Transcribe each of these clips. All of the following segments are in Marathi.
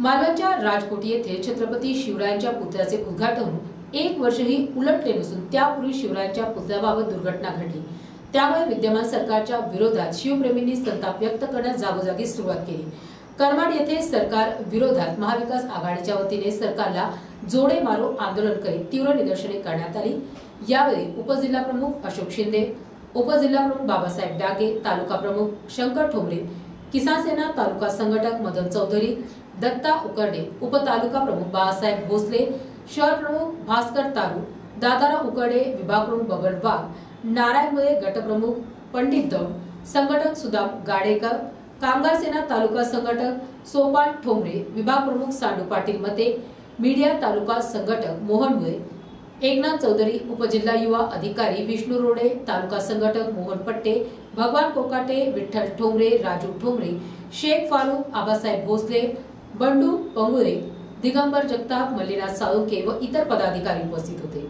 मालवणच्या राजकोट येथे छत्रपती शिवरायांच्या पुतळ्याचे उद्घाटन एक वर्षही उलटले नसून त्यापूर्वी शिवरायांच्या पुतळ्याबाबत दुर्घटना घडली. त्यामुळे विद्यमान सरकारच्या विरोधात शिवप्रेमींनी संताप व्यक्त करण्यास जागोजागी सुरुवात केली. करमाड येथे सरकार विरोधात महाविकास आघाडीच्या वतीने सरकारला जोडे मारो आंदोलन करीत तीव्र निदर्शने करण्यात आली. यावेळी उपजिल्हा प्रमुख अशोक शिंदे उपजिल्हा प्रमुख बाबासाहेब डागे तालुका प्रमुख शंकर ठोंबरे किसान सेना तालुका संघटक मदन चौधरी दत्ता उकरडे उपतालुका प्रमुख बाळासाहेब भोसले शहर प्रमुख भास्कर तारू दादाराव उकरडे विभाग प्रमुख बबन वाघ नारायण मुळे गटप्रमुख पंडित दौड संघटक सुदाम गाडेकर कामगार सेना तालुका संघटक सोपान ठोंबरे विभाग प्रमुख सांडू पाटील मते मीडिया तालुका संघटक मोहन मुळे एकनाथ चौधरी उपजिल्हा युवा अधिकारी विष्णू रोडे तालुका संघटक मोहन पट्टे भगवान कोकाटे विठ्ठल ठोंबरे राजू ठोंबरे शेख फारूक आबासाहेब भोसले बंडू पंगुरे दिगंबर जगताप मल्लीनाथ साळुंके व इतर पदाधिकारी उपस्थित होते.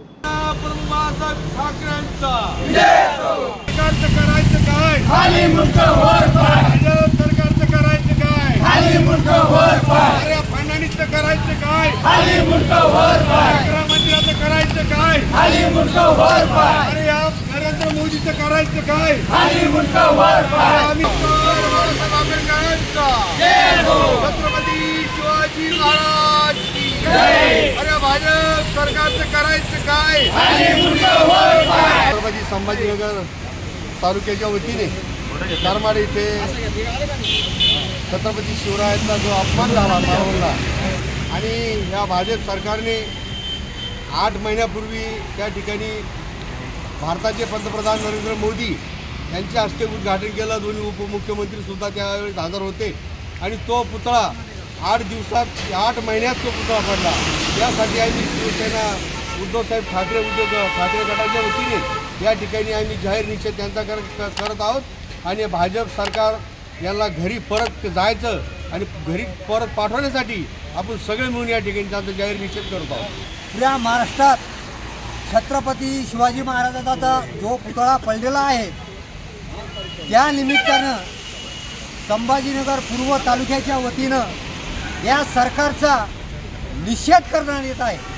करायचं काय काय? खाली मुंड वर पाय. अरे या नरेंद्र मोदीचं करायचं काय? खाली मुंड वर पाय. आम्ही हो. छत्रपती शिवाजी महाराज की जय. अरे भाजप सरकारचं करायचं काय? खाली मुंड वर पाय. छत्रपती संभाजीनगर तालुक्याच्या वतीने करमाड इथे छत्रपती शिवरायांचा जो अपमान झाला मालवणला आणि या भाजप सरकारने आठ महिन्यापूर्वी त्या ठिकाणी भारताचे पंतप्रधान नरेंद्र मोदी यांच्या हस्ते उद्घाटन केलं. दोन्ही उपमुख्यमंत्रीसुद्धा त्यावेळेस हजर होते. आणि तो पुतळा आठ दिवसात आठ महिन्यात तो पुतळा पडला. यासाठी आम्ही शिवसेना उद्धवसाहेब ठाकरे उद्योग ठाकरे गटाच्या वतीने या ठिकाणी आम्ही जाहीर निषेध त्यांचा कर करत आहोत. आणि भाजप सरकार यांना घरी परत जायचं आणि घरी परत पाठवण्यासाठी आपण सगळे मिळून या ठिकाणी त्यांचा जाहीर निषेध करत आहोत. आपल्या महाराष्ट्रात छत्रपती शिवाजी महाराजांचा जो पुतळा पडलेला आहे त्या निमित्तानं संभाजीनगर पूर्व तालुक्याच्या वतीनं या सरकारचा निषेध करण्यात येत आहे.